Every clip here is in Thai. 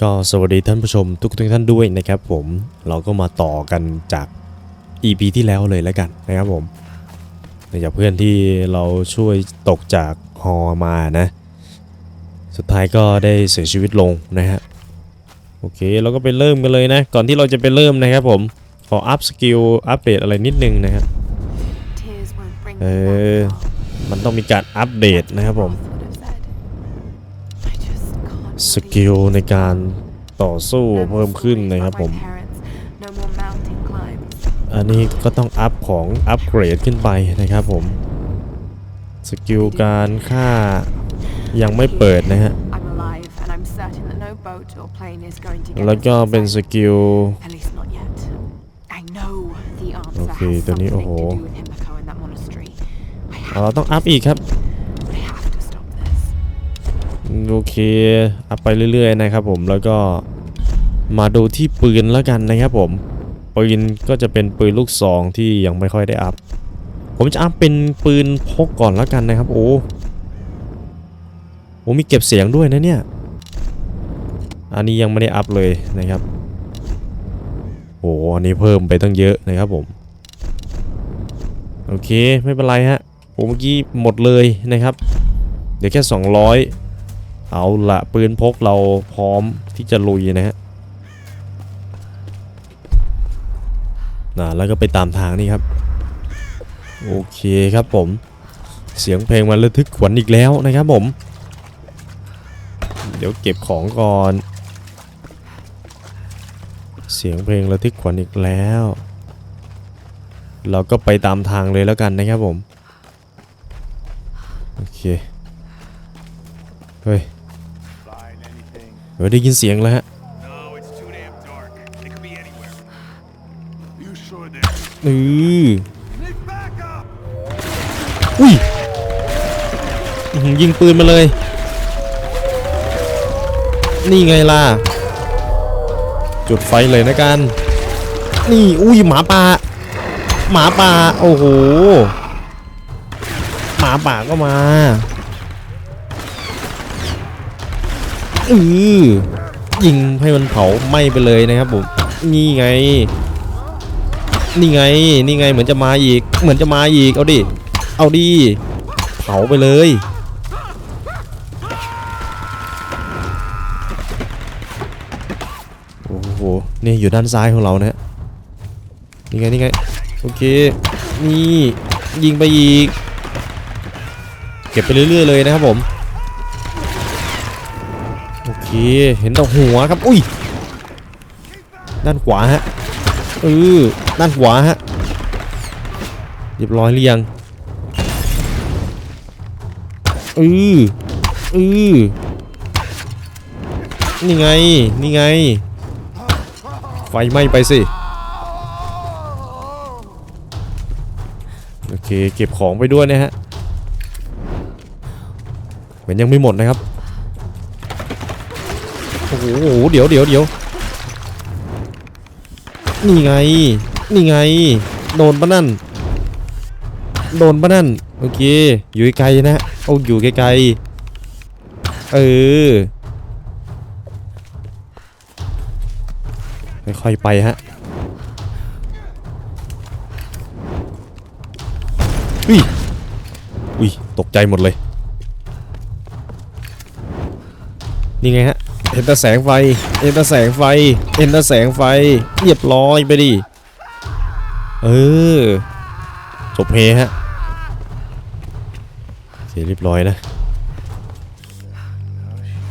ก็สวัสดีท่านผู้ชมทุกท่านด้วยนะครับผมเราก็มาต่อกันจาก EP ที่แล้วเลยแล้วกันนะครับผมจากเพื่อนที่เราช่วยตกจากฮอมานะ สุดท้ายก็ได้เสียชีวิตลงนะฮะโอเคเราก็ไปเริ่มกันเลยนะ ก่อนที่เราจะไปเริ่มนะครับผม ขออัพสกิลอัปเดตอะไรนิดนึงนะครับเออมันต้องมีการอัปเดตนะครับผม สกิล believe ในการต่อสู้ No more เพิ่มขึ้น stories นะครับ about ผม my parents, no more mountain climbs. อันนี้ก็ต้องอัพของอัปเกรดขึ้นไปนะครับผม สกิลการฆ่ายังไม่เปิดนะฮะ I'm alive, and I'm certain that no boat or plane is going to get แล้ว us ก็ to เป็นส safety. กิล At least not yet. I know the answer Okay, has ตัวนี้ something โอ้โห to do with Himiko and that monastery. I เรา have ต้อง to อัพอีกครับ โอเคอัพไปเรื่อย ๆ นะครับผมแล้วก็มาดูที่ปืนแล้วกันนะครับผมปืนก็จะเป็นปืนลูกซองที่ยังไม่ค่อยได้อัพผมจะอัพเป็นปืนพกก่อนแล้วกันนะครับ โอ้โหมีเก็บเสียงด้วยนะเนี่ย อันนี้ยังไม่ได้อัพเลยนะครับโอ้โหอันนี้เพิ่มไปตั้งเยอะนะครับผม โอเคไม่เป็นไรฮะผมเมื่อกี้หมดเลยนะครับ เดี๋ยวแค่ 200 เอาละปืนพกเราพร้อมที่จะลุยนะฮะนะแล้วก็ไปตามทางนี่ครับ โอเคครับผม เสียงเพลงมันระทึกขวัญอีกแล้วนะครับผม เดี๋ยวเก็บของก่อน เสียงเพลงระทึกขวัญอีกแล้ว เราก็ไปตามทางเลยแล้วกันนะครับผม โอเค เฮ้ย เฮ้ยได้ยินเสียงแล้วฮะ No, it's too damn dark. It could be anywhere. You sure there? อือ Need backup! อุ้ยอื้อหือยิงปืนมาเลย นี่ไงล่ะ จุดไฟเลยนะกัน นี่อุ้ยหมาป่า หมาป่า โอ้โห หมาป่าก็มา อือยิงให้มันเผาไหม้ไปเลยนะครับผมนี่ไง นี่ไงนี่ไงเหมือนจะมาอีก เหมือนจะมาอีกเอาดิเอาดิเผาไปเลยโอ้โหนี่อยู่ด้านซ้ายของเรานะนี่ไงนี่ไงโอเคนี่ยิงไปอีก เก็บไปเรื่อยๆเลยนะครับผม เคเห็นแต่หัวครับ อุ้ย ด้านขวาฮะเออด้านขวาฮะเรียบร้อยหรือยังเออเออนี่ไง นี่ไง ไฟไหม้ไปสิ โอเค เก็บของไปด้วยนะฮะ เหมือนยังไม่หมดนะครับ โอ้โหเดี๋ยวเดี๋ยวเดี๋ยวนี่ไง นี่ไง โดนปะนั่น โดนปะนั่น โอเค อยู่ไกลๆนะเอาอยู่ไกลๆ เออ ค่อยๆไปฮะอุ้ย อุ้ย ตกใจหมดเลย นี่ไงฮะ เห็นแต่แสงไฟเห็นแต่แสงไฟเห็นแต่แสงไฟเรียบร้อยไปดิเออจบเพฮะโอเคเรียบร้อยนะ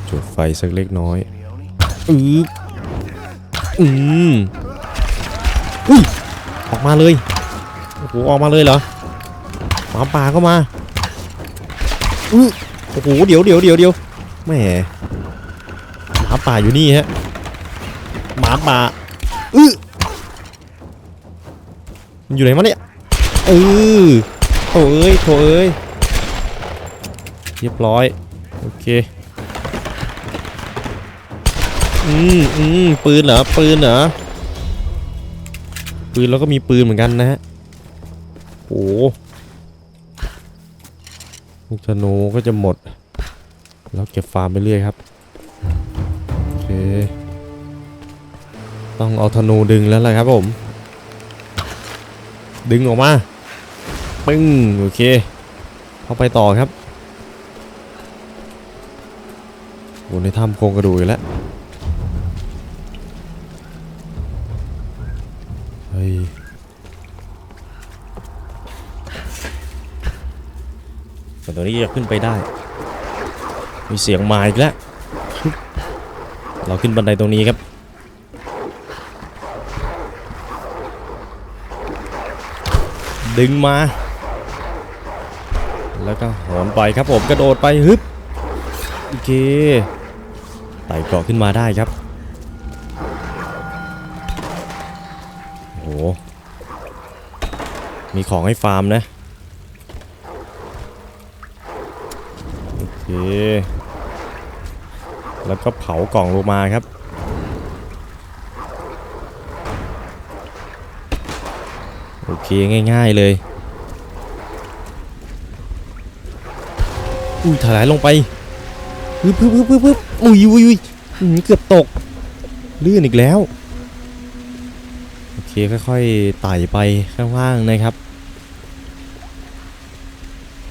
จุดไฟสักเล็กน้อยอืออืมอุ้ยออกมาเลยโอ้โหออกมาเลยเหรอหมาป่าก็มาอือโอ้โหเดี๋ยวเดี๋ยวเดี๋ยวเดี๋ยวแมหมาป่าอยู่นี่ฮะหมาป่าอื้อมันอยู่ไหนมาเนี่ยเออโถเอ้ยโถเอ้ยเรียบร้อยโอเคอืมอืมปืนเหรอปืนเหรอปืนแล้วก็มีปืนเหมือนกันนะฮะโอ้โหลูกธนูก็จะหมด แล้วเก็บฟาร์มไปเรื่อยครับ ต้องเอาธนูดึงแล้วแหละครับผม ดึงออกมา ปึ้ง โอเค เข้าไปต่อครับโอ้ในถ้ำโครงกระดูกแล้ว เฮ้ยแต่ตัวนี้จะขึ้นไปได้ มีเสียงมาอีกแล้ว เราขึ้นบันไดตรงนี้ครับ ดึงมา แล้วก็โหนไปครับผมกระโดดไปฮึบโอเคไต่เกาะขึ้นมาได้ครับโอ้โหมีของให้ฟาร์มนะโอเค แล้วก็เผากล่องลงมาครับ โอเคง่าย ๆเลย อุ้ยถลายลงไปปึ๊บปึ๊บปึ๊บปึ๊บอุ้ยอุ้ยอุ้ยเกือบตกลื่นอีกแล้ว โอเคค่อยๆไต่ไปข้างล่างนะครับ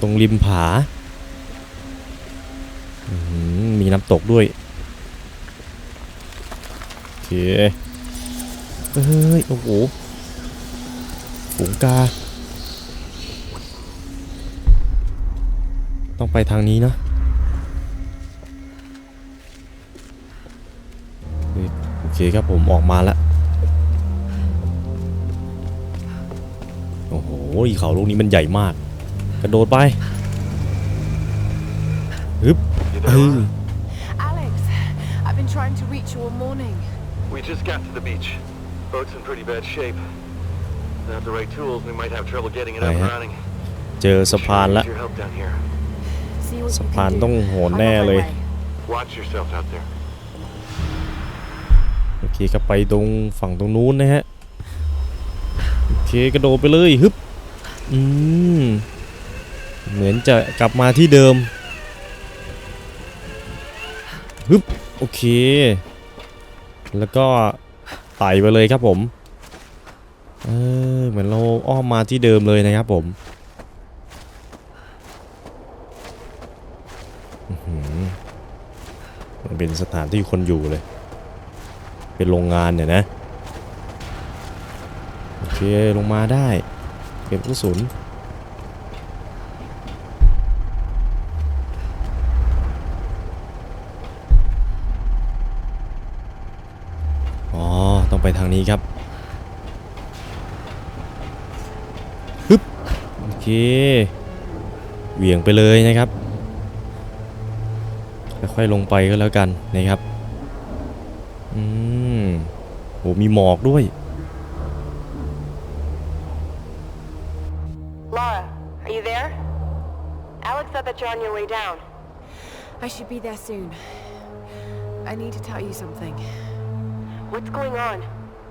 ตรงริมผาอื้อหือมีน้ำตกด้วย เคเฮ้ย โอ้โหฝูงกา ต้องไปทางนี้นะโอเคครับผมออกมาแล้ว โอ้โหเขาลูกนี้มันใหญ่มาก กระโดดไปฮึบเอ there? อ Alex, I've been trying to reach you all morning. We just got to the beach. Boat's in pretty bad shape. Without the right tools, we might have trouble getting it up and Uh-huh. running. เจอสะพาน Sure ละ need your help down here. See what สะ you พาน can ต้อง do. โหน I'm แน่ on my เลย way. Watch yourself out there. โอเคก็ไปตรงฝั่งตรงนู้นนะฮะ โอเคกระโดดไปเลยฮึบอืมเหมือนจะกลับมาที่เดิมฮึบโอเค แล้วก็ไต่ไปเลยครับผมเออเหมือนเราอ้อมมาที่เดิมเลยนะครับผมมันเป็นสถานที่คนอยู่เลย เป็นโรงงานเนี่ยนะ โอเค ลงมาได้ เก็บกระสุน อ๋อ ต้อง ไปทางนี้ครับฮึบโอเคเหวี่ยงไปเลยนะครับค่อยๆลงไปก็แล้วกันนะครับอืมโหมีหมอกด้วย Laura, are you there? Alex said that you're on your way down. I should be there soon. I need to tell you something. What's going on?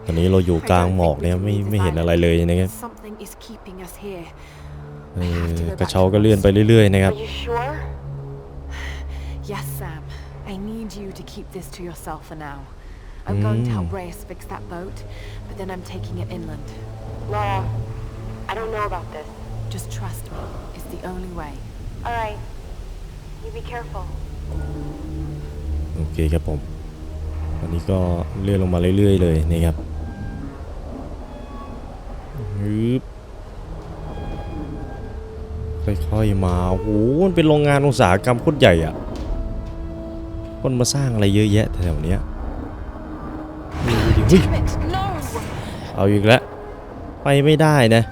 ตอนนี้เราอยู่กลางหมอกเนี่ยไม่ไม่เห็นอะไรเลยนะครับ Something is keeping us here. เออกระเช้าก็เลื่อนไปเรื่อยๆนะครับ Are you sure? Yes, Sam. I need you to keep this to yourself for now. I'm going to help Reyes fix that boat, but then I'm taking it inland. Laura, I don't know about this. Just trust me. It's the only way. Alright. You be careful. โอเคครับผมต อันนี้ก็เลื่อนลงมาเรื่อยๆเลยนะครับฮึบค่อยๆมาโอ้โหมันเป็นโรงงานอุตสาหกรรมโคตรใหญ่อะคนมาสร้างอะไรเยอะแยะแถวเนี้ยเฮ้ย Damn it! No! เอาอีกแล้วไปไม่ได้นะ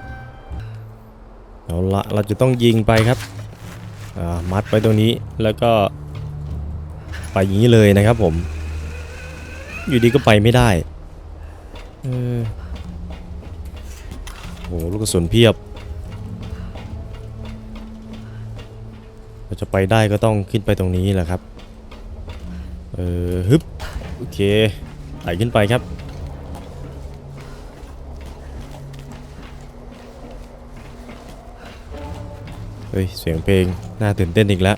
เอาละเราจะต้องยิงไปครับอ่ามัดไปตรงนี้แล้วก็ไปอย่างนี้เลยนะครับผม อยู่ดีก็ไปไม่ได้เออโหลูกกระสุนเพียบเราจะไปได้ก็ต้องขึ้นไปตรงนี้แหละครับ เออฮึบโอเคไต่ขึ้นไปครับ เฮ้ย เสียงเพลง น่าตื่นเต้นอีกแล้ว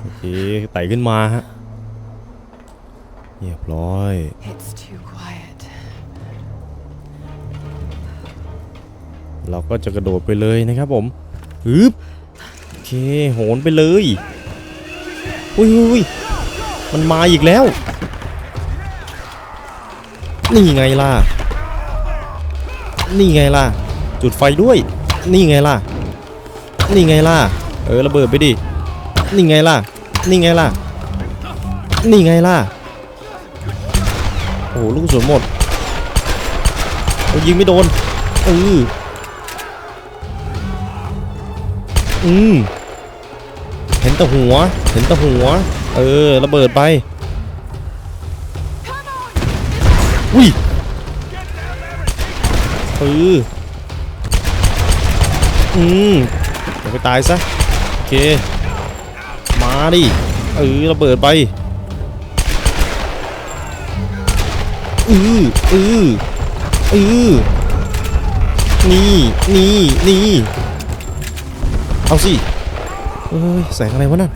โอเคไต่ขึ้นมาฮะ เรียบร้อย It's too quiet. เราก็จะกระโดดไปเลยนะครับผมฮึบโอเคโหนไปเลยอุ้ยอุ้ยมันมาอีกแล้ว นี่ไงล่ะ นี่ไงล่ะ จุดไฟด้วย นี่ไงล่ะ นี่ไงล่ะ เออระเบิดไปดิ นี่ไงล่ะ นี่ไงล่ะ นี่ไงล่ะโอ้โหลูกสุนหมดยิงไม่โดนเอออืมเห็นแต่หัว เห็นแต่หัว เออ ระเบิดไป อุ้ยเอออืมเดี๋ยวไปตายซะ โอเค มาดิ เออ ระเบิดไป อืออืออือนี่นี่นี่เอาสิเอ้ยแสงอะไรวะนั่น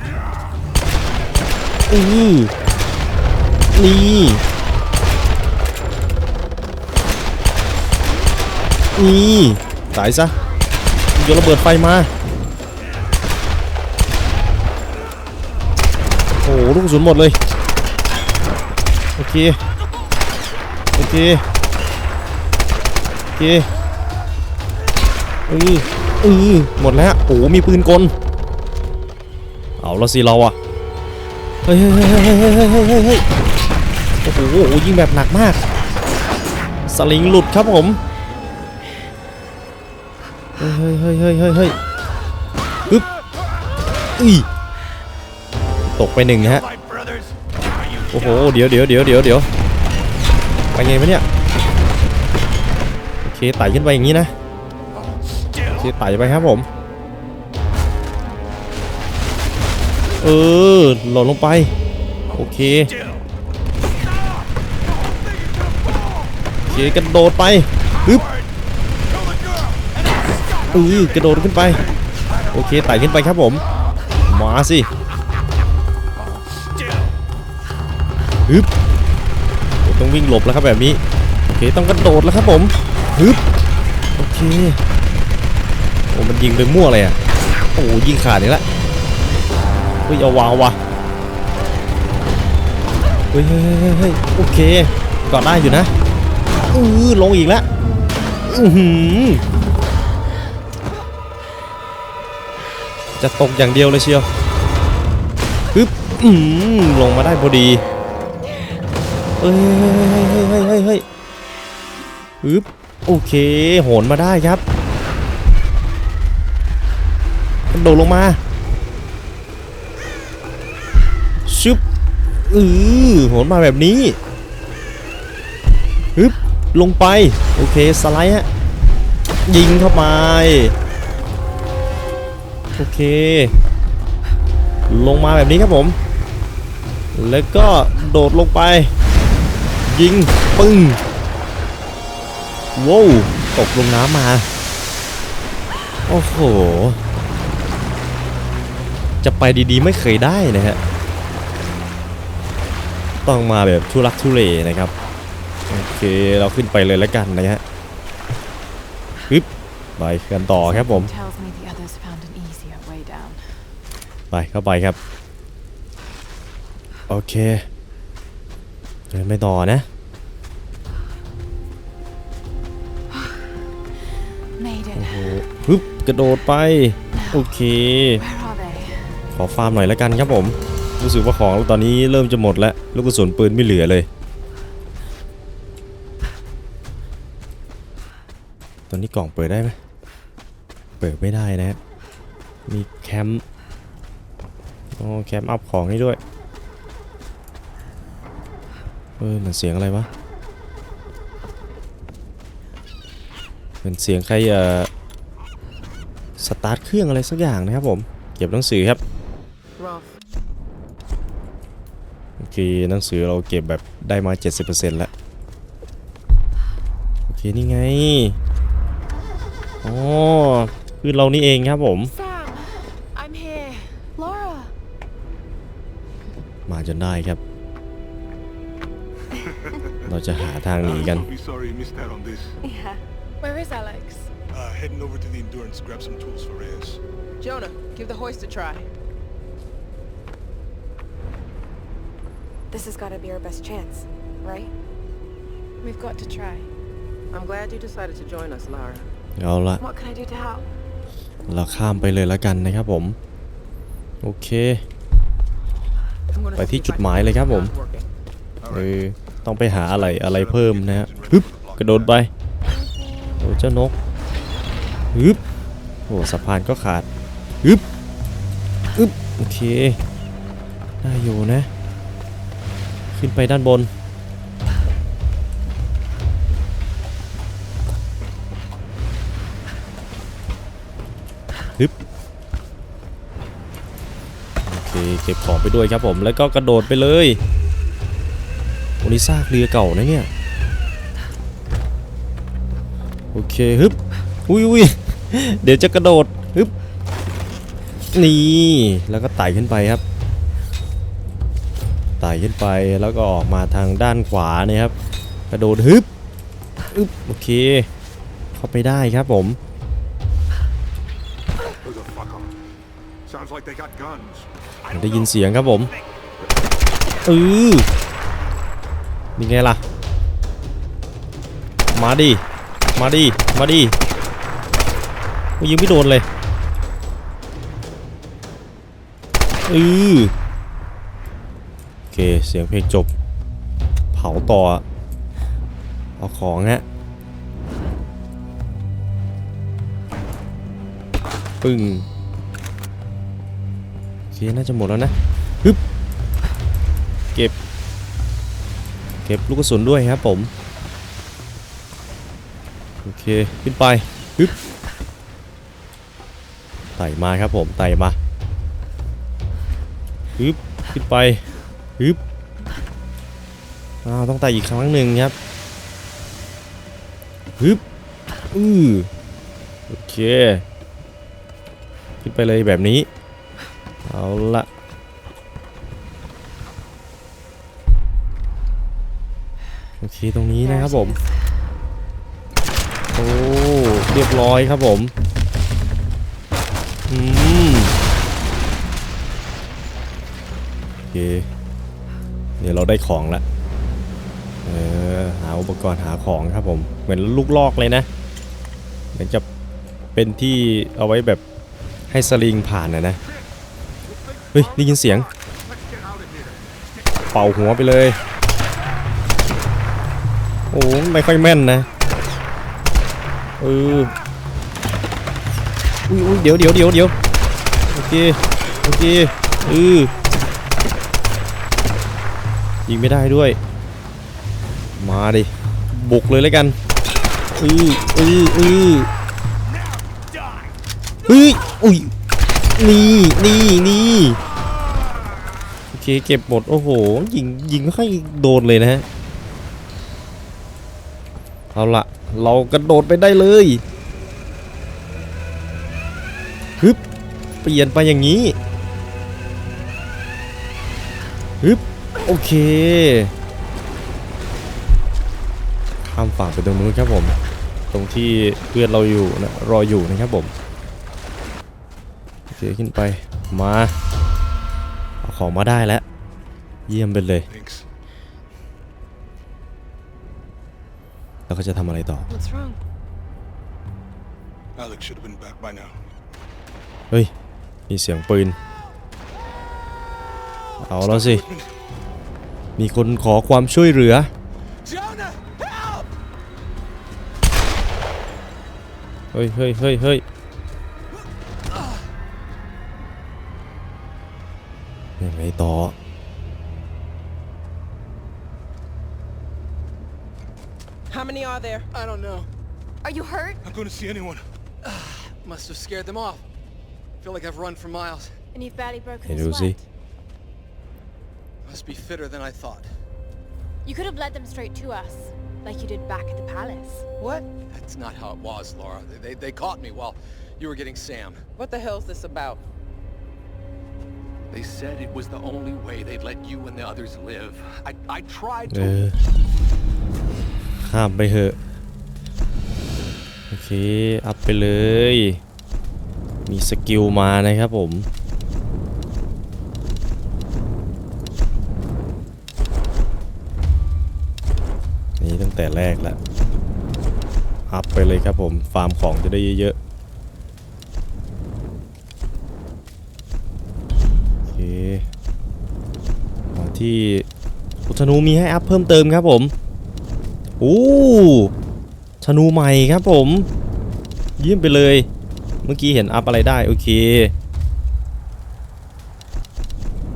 อือนี่นี่ตายซะโยนระเบิดไฟมาโอ้โหลูกกระสุนหมดเลย โอเค เคโอเคเออเอหมดแล้วโอ้มีปืนกล เอาละสิเราอะเฮ้ยโอ้โหยิงแบบหนักมาก สลิงหลุดครับผมเฮ้ยเฮ้ยเฮ้ยเฮ้ยเฮ้ยปึ๊บอีตกไปหนึ่งฮะโอ้โหเดี๋ยวเดี๋ยวเดี๋ยวเดี๋ยวเดี๋ยว ไปไงวะเนี่ยโอเคไต่ขึ้นไปอย่างนี้นะโอเคไต่ไปครับผม เออหล่นลงไป โอเคโอเคกระโดดไปฮึบเออกระโดดขึ้นไป โอเคไต่ขึ้นไปครับผม มาสิฮึบ ต้องวิ่งหลบแล้วครับแบบนี้โอเคต้องกระโดดแล้วครับผมฮึบโอเคโอ้มันยิงไปมั่วเลยอะโอ้ยิงขาดอีกแล้วเฮ้ยเอาวางวะเฮ้ยเฮ้ยเฮ้ยเฮ้ยโอเคก่อนได้อยู่นะอือลงอีกแล้วอือหือจะตกอย่างเดียวเลยเชียวปึ๊บอืมลงมาได้พอดี เฮ้ยเฮ้ยเฮ้ยเฮ้ยเฮ้ยปึ๊บโอเคโหนมาได้ครับกระโดดลงมาชึบอือโหนมาแบบนี้ฮึบลงไป โอเค สไลด์ฮะ ยิงเข้าไป โอเค ลงมาแบบนี้ครับผม แล้วก็โดดลงไป ยิง ปึ้งว้าวตกลงน้ำมา โอ้โห จะไปดีๆไม่เคยได้นะฮะ ต้องมาแบบทุลักทุเลนะครับ โอเค เราขึ้นไปเลยแล้วกันนะฮะฮึบไปกันต่อครับผม Tells me the others found an easier way down. ไปเข้าไปครับ โอเค เดินไปต่อนะ Made โอ้ it. โหฮึบกระโดดไป โอเค Where are they? ขอฟาร์มหน่อยแล้วกันครับผม รู้สึกว่าของตอนนี้เริ่มจะหมดแล้ว ลูกกระสุนปืนไม่เหลือเลย ตอนนี้กล่องเปิดได้ไหม เปิดไม่ได้นะฮะมีแคมป์อ๋อแคมป์อัพของให้ด้วย เออเหมือนเสียงอะไรวะเหมือนเสียงใครเอ่อสตาร์ทเครื่องอะไรสักอย่างนะครับผม เก็บหนังสือครับ Rolf. โอเคหนังสือเราเก็บแบบได้มา 70%แล้วโอเคนี่ไงอ๋อคือเรานี่เองครับผม Sam, I'm here. Laura. มาจนได้ครับ เราจะหาทางหนีกัน I'll be sorry you missed out on this. Yeah. Where is Alex? Uh, heading over to the Endurance, grab some tools for Reyes. Jonah, give the hoist a try. This has got to be our best chance, right? We've got to try. I'm glad you decided to join us, Lara. เอาละ What can I do to help? เราข้ามไปเลยแล้วกันนะครับผม โอเค I'm gonna ไป see ที่ if จุด I can หมาย get เลยครับผม the ground working. เออ ต้องไปหาอะไรอะไรเพิ่มนะฮะฮึบกระโดดไปโอ้เจ้านกฮึบโอ้สะพานก็ขาดฮึบฮึบโอเคได้อยู่นะ ขึ้นไปด้านบนฮึบโอเคเก็บของไปด้วยครับผมแล้วก็กระโดดไปเลย นี่ซากเรือเก่านะเนี่ย โอเคฮึบอุ้ยอุ้ยเดี๋ยวจะกระโดดฮึบนี่แล้วก็ไต่ขึ้นไปครับไต่ขึ้นไปแล้วก็ออกมาทางด้านขวาเนี่ยครับ กระโดดฮึบอึบโอเค เข้าไปได้ครับผม Who the fuck are Sounds like they got guns. ได้ยินเสียงครับผมเออ นี่ไงล่ะ มาดิ มาดิ มาดิโอ้ยยิงไม่โดนเลยเออโอเค เสียงเพลงจบ เผาต่อ เอาของฮะปึ้งโอเคน่าจะหมดแล้วนะ เก็บลูกกระสุนด้วยครับผม โอเค ขึ้นไปฮึบไต่มาครับผมไต่มาฮึบขึ้นไปฮึบอ้าวต้องไต่อีกครั้งหนึ่งครับฮึบอือโอเค ขึ้นไปเลยแบบนี้ เอาละ เคตรงนี้นะครับผม โอ้เรียบร้อยครับผม อืมโอเคเดี๋ยวเราได้ของละเออหาอุปกรณ์หาของครับผม เหมือนลูกลอกเลยนะ เหมือนจะเป็นที่เอาไว้แบบให้สลิงผ่านนะนะ เฮ้ยได้ยินเสียง เป่าหัวไปเลย โอ้ไม่ค่อยแม่นนะเอออุ้ยเดี๋ยวเดี๋ยวเดี๋ยวเดี๋ยวโอเคโอเคเออยิงไม่ได้ด้วย มาดิบุกเลยแล้วกันอืออืออือเฮ้ยอุ้ยนี่นี่นี่โอเคเก็บหมดโอ้โหยิงยิงไม่ค่อยโดนเลยนะฮะ เอาละเรากระโดดไปได้เลยฮึบเปลี่ยนไปอย่างนี้ฮึบโอเคข้ามฝั่งไปตรงนู้นครับผม ตรงที่เพื่อนเราอยู่นะรออยู่นะครับผมโอเคขึ้นไปมาเอาของมาได้แล้ว เยี่ยมไปเลย แล้วก็จะทำอะไรต่อ What's wrong? Alex should have been back by now. เฮ้ย มีเสียงปืน เอาแล้วสิ มีคนขอความช่วยเหลือ Jonah, help! เฮ้ยเฮ้ยเฮ้ยเฮ้ยยังไงต่อ How many are there? I don't know. Are you hurt? I couldn't see anyone. Must have scared them off. Feel like I've run for miles. And you've broken and a. Must be fitter than I thought. You could have led them straight to us, like you did back at the palace. What? That's not how it was, Laura. They, they, they caught me while you were getting Sam. What the hell's this about? They said it was the only way they'd let you and the others live. I, I tried to... Uh. ข้ามไปเถอะ โอเค อัพไปเลย มีสกิลมานะครับผม นี่ตั้งแต่แรกแล้ว อัพไปเลยครับผม ฟาร์มของจะได้เยอะๆ โอเคมาที่ธนูมีให้อัพเพิ่มเติมครับผม โอ้ธนูใหม่ครับผม เยี่ยมไปเลย เมื่อกี้เห็นอัพอะไรได้ โอเค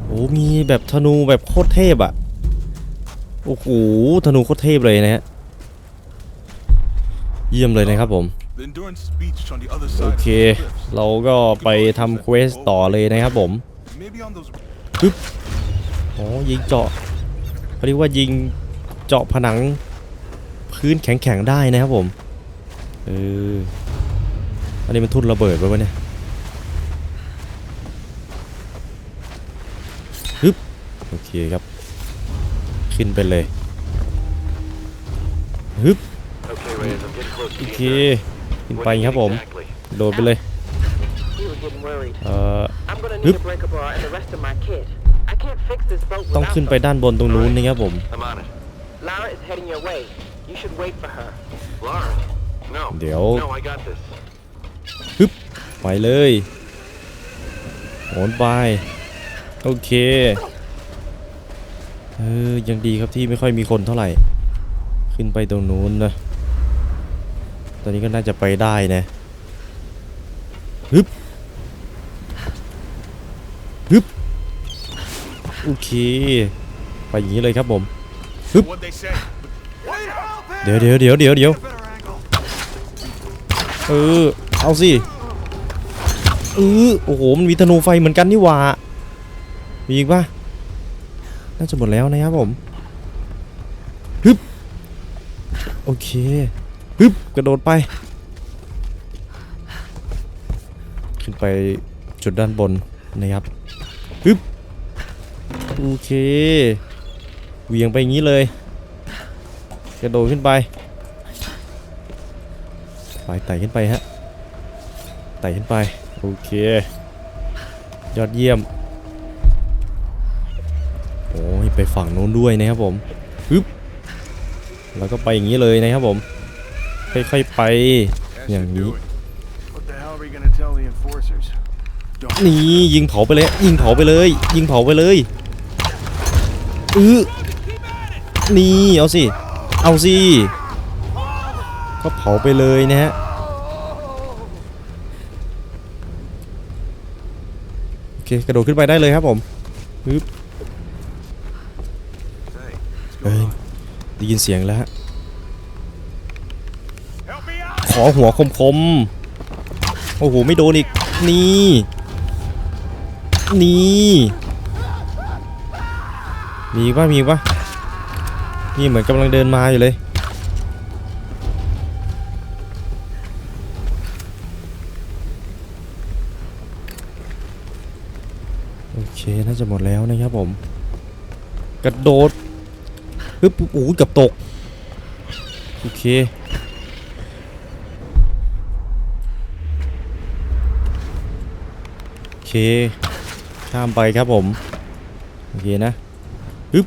โอ้มีแบบธนูแบบโคตรเทพอะโอ้โห ธนูโคตรเทพเลยนะฮะ เยี่ยมเลยนะครับผม โอเค เราก็ไปทำเควสต่อเลยนะครับผม Maybe on those อ๋อ ยิงเจาะเขาเรียกว่ายิงเจาะผนัง พื้นแข็งๆได้นะครับผม เออ อันนี้มันทุ่นระเบิดไปไหมเนี่ยฮึบโอเคครับ ขึ้นไปเลยฮึบโอเค ขึ้นไปครับผม โดดไปเลย เออฮึบต้องขึ้นไปด้านบนตรงนู้นนะครับผม I'm on it. Lara is heading your way. You should wait for her. Lara? No. เดี๋ยว No, I got this. ไปเลยโหนไป โอเค เออ ยังดีครับที่ไม่ค่อยมีคนเท่าไหร่ ขึ้นไปตรงนู้นนะ ตอนนี้ก็น่าจะไปได้นะฮึบฮึบโอเค ไปอย่างนี้เลยครับผม what they say. เดี๋ยวเดี๋ยวเดี๋ยวเดี๋ยวเดี๋ยวเออเอาสิเออโอ้โหมันมีธนูไฟเหมือนกันนี่หว่ามีอีกปะน่าจะหมดแล้วนะครับผมฮึบโอเคฮึบกระโดดไป ขึ้นไปจุดด้านบนนะครับฮึบโอเคเวียงไปอย่างนี้เลย ระโดดขึ้นไปไปไต่ขึ้นไปฮะไต่ขึ้นไปโอเค ยอดเยี่ยมโอ้ยไปฝั่งโน้นด้วยนะครับผมปึ๊บแล้วก็ไปอย่างนี้เลยนะครับผมค่อยๆไปอย่างนี้นี่ยิงเผาไปเลยยิงเผาไปเลย ยิงเผาไปเลยอือนี่เอาสิ เอาสิก็เผาไปเลยนะฮะโอเคกระโดดขึ้นไปได้เลยครับผมปึ๊บเฮ้ยได้ยินเสียงแล้วฮะขอหัวคมๆโอ้โห ไม่โดนอีก นี่ นี่ มีปะมีปะ นี่เหมือนกำลังเดินมาอยู่เลย โอเค น่าจะหมดแล้วนะครับผม กระโดดปึ๊บโอ้ยกับตก โอเคโอเค ข้ามไปครับผม โอเคนะอึ๊บ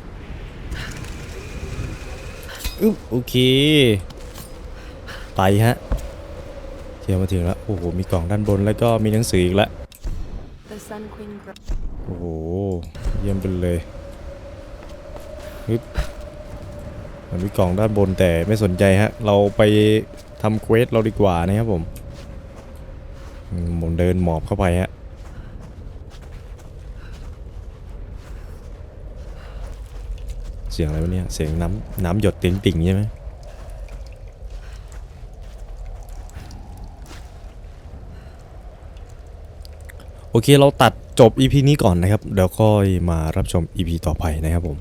อึ๊บโอเค ไปฮะเที่ยวมาถึงแล้ว โอ้โห มีกล่องด้านบนแล้วก็มีหนังสืออีกแล้ว The Sun Queen gr- โอ้โห เยี่ยมไปเลยฮึบมันมีกล่องด้านบนแต่ไม่สนใจฮะ เราไปทำเควสเราดีกว่านะครับผมอืมผมเดินหมอบเข้าไปฮะ เสียงอะไรวะเนี่ย เสียงน้ำน้ำหยดติ่งติ่งใช่ไหมโอเคเราตัดจบ EP นี้ก่อนนะครับเดี๋ยวค่อยมารับชม EP ต่อไปนะครับผม